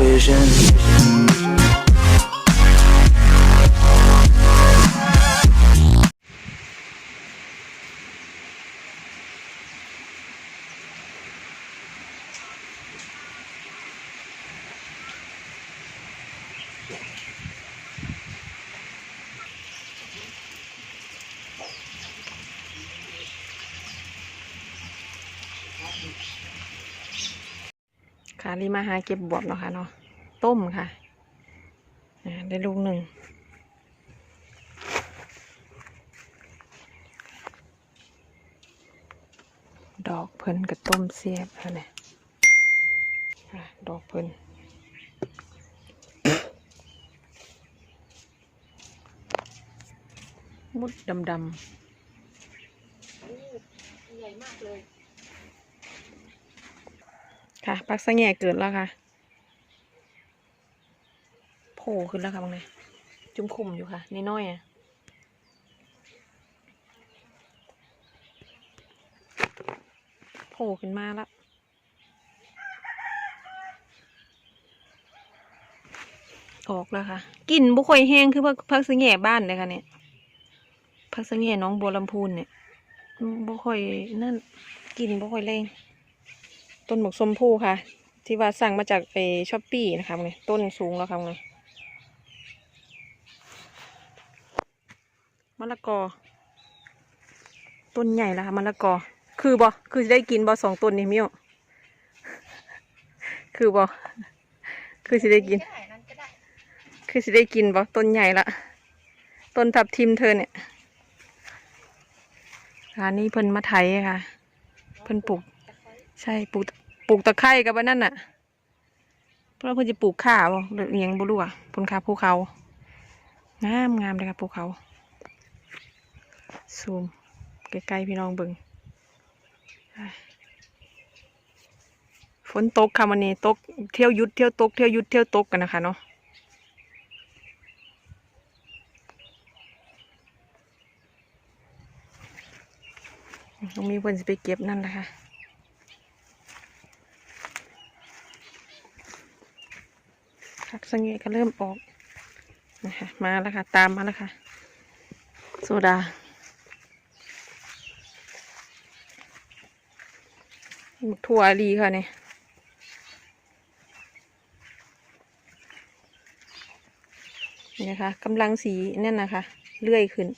vision. ค่ะรีมาหาเก็บบวบเนาะค่ะเนาะต้มค่ะได้ลูกหนึ่งดอกเพิ่นกับต้มเสียบแล้วเนี่ยดอกเพิ่นมุดดำดำใหญ่มากเลย ค่ะปักสะแง่เกิดแล้วค่ะโผล่ขึ้นแล้วค่ะบางไงจุ่มคุมอยู่ค่ะน้อยๆอะโผล่ขึ้นมาแล้วออกแล้วค่ะกลิ่นบุคอยแห้งคือพักพักสะแง่บ้านเลยค่ะเนี่ยพักสะแง่น้องบัวลำพูนเนี่ยบุคอยนั่นกลิ่นบุคอยแรง ต้นหมกสมพูค่ะ ที่ว่าสั่งมาจากไอช้อปปี้นะคะไงต้นสูงแล้วค่ะไงมะละกอ ต้นใหญ่แล้วค่ะมะละกอ คือบ่คือได้กินบ่สองต้นนี่มิวคือบ่คือจะได้กิน คือจะได้กินบ่ต้นใหญ่ละต้นทับทิมเธอเนี่ยร้านนี้เพิ่นมาไถค่ะ เพิ่นปลูก ใช่ปลูก ปลูกตะไคร้กับอันนั่นน่ะ เพราะว่าเพิ่นจะปลูกข่าบ่หรือยังบ่รู้อะพนข่าภูเขา งามงามเลยค่ะภูเขา ซูมใกล้ๆพี่น้องเบิงฝนตกค่ะวันนี้ตกเที่ยวยุดเที่ยวตกเที่ยวยุดเที่ยวตกกันนะคะเนาะต้องมีคนจะไปเก็บนั่นแหละค่ะ ผักสังเกตก็เริ่มออกนะคะมาแล้วค่ะ ตามมาแล้วค่ะ โซดาหมกถั่วดีค่ะเนี่ยนี่นะคะกำลังสีนั่นนะคะเลื่อยขึ้น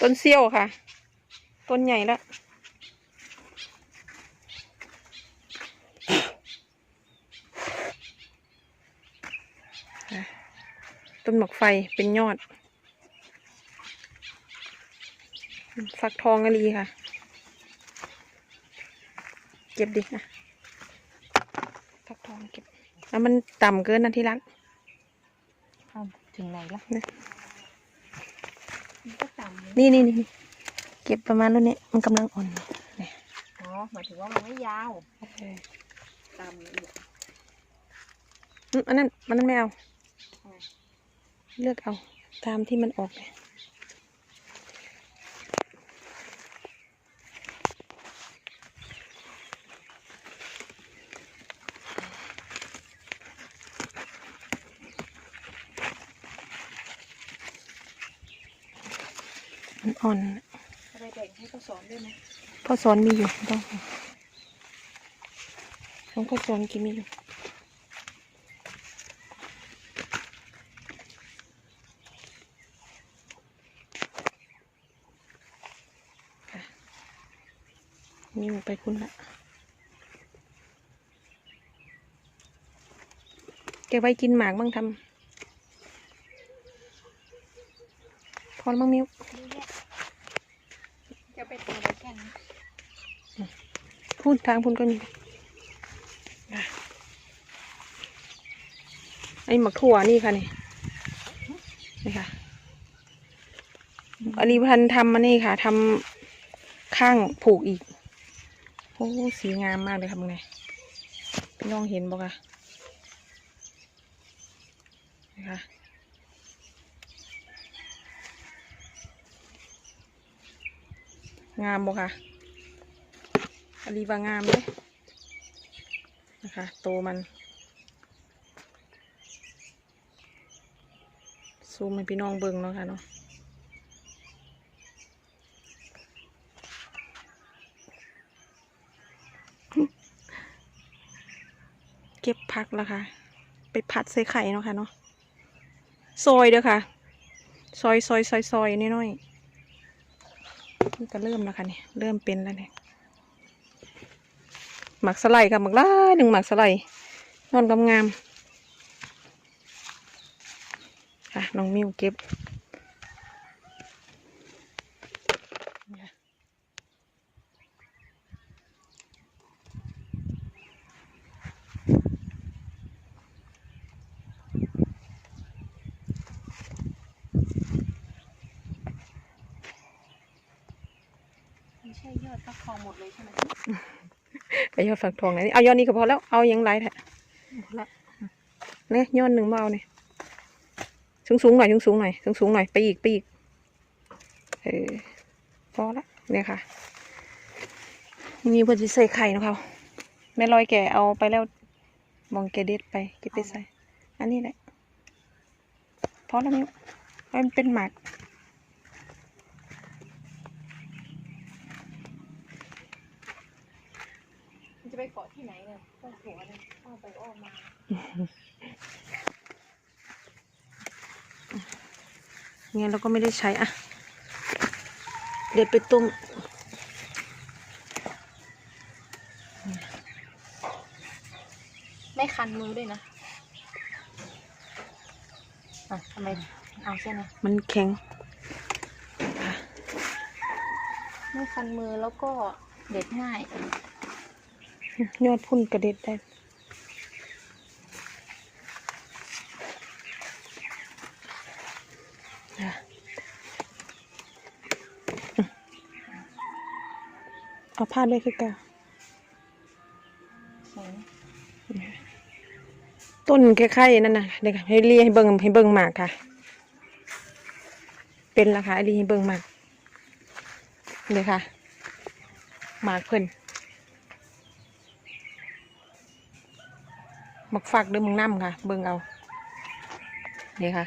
ต้นเซี่ยวค่ะ ต้นใหญ่แล้ว ต้นหมากไฟเป็นยอด ฟักทองกะลีค่ะ เก็บดินะฟักทองเก็บแล้วมันต่ำเกินนะที่รักเอาถึงไหนล่ะเนี่ยมันก็ต่ำเลยนี่นี่นี่เก็บประมาณรุ่นนี้มันกำลังอ่อนเนี่ยอ๋อหมายถึงว่ามันไม่ยาวเออต่ำอีกอืมอันนั้นมันนั้นไม่เอาอืม เลือกเอาตามที่มันออกเลยมันอ่อนอะไรแบ่งให้เขาสอนด้วยไหมพ่อสอนมีอยู่ไม่ต้องห่วงของพ่อสอนกินมีอยู่ มีไปคุณละแกไว้กินหมากบ้างทำพอแล้วมั้งมิ้วนี่แหละจะไปตัวอะไรแค่นี้พูดทางพูดก็มีอะไอ้หมักถั่วนี่ค่ะนี่นี่ค่ะอันนี้พันทำมานี่ค่ะทำข้างผูกอีกโอ้สีงามมากเลยค่ะมึงไงพี่น้องเห็นบอกค่ะนะคะงามบ่ค่ะอลีว่างามเลยนะคะโตมัน ซูมให้พี่น้องเบิ่งเนาะค่ะเนาะ เก็บพักแล้วค่ะ ไปผัดใส่ไข่เนาะค่ะเนาะซอยเด้อค่ะ ซอยซอยซอยซอยน้อยๆนี่ก็เริ่มแล้วค่ะเนี่ยเริ่มเป็นแล้วเนี่ยหมักสไลด์ค่ะหมักหลายหนึ่งหมักสไลด์นอนกำงามค่ะน้องมิวเก็บนี่ค่ะ ไม่ใช่ยอดฟักทองหมดเลยใช่ไหม ไปยอดฝักทองไหนเอายอดนี้ก็พอแล้วเอายังไรแท้หมดละเนี่ยยอดหนึ่งมาเอาเนี่ยสูงสูงๆหน่อยสูงสูงๆหน่อยสูงสูงๆหน่อยไปอีกไปอีกเออพอละเนี่ยค่ะมีเพื่อนจะใส่ไข่นะคะแม่ลอยแกเอาไปแล้วมองแกเด็ดไปเก็บไปใส่ อันนี้แหละพอแล้วมิวให้มันเป็นหมาก มันจะไปเกาะ ที่ไหนเนี่ยก็หัวเลยอ้อมไปอ้อมมางั้นเราก็ไม่ได้ใช้อะเด็ดไปต้มไม่คันมือด้วยนะอะทำไมเอาเส้นนะมันแข็ง ไม่คันมือแล้วก็เด็ดง่าย ยอดพุ่นกระเด็ดได้อะเอาผ้าด้วยคือกันสวยต้นแค่ไข่นั่นนะเดี๋ยวให้เลียให้เบิ่งให้เบิ่งหมากค่ะ เป็นราคาดีให้เบิ่งหมากเดี๋ยค่ะหมากเพิ่น มักฝักเด้อมึงน้ำค่ะ เบิ่งเอาเดี๋ยวค่ะ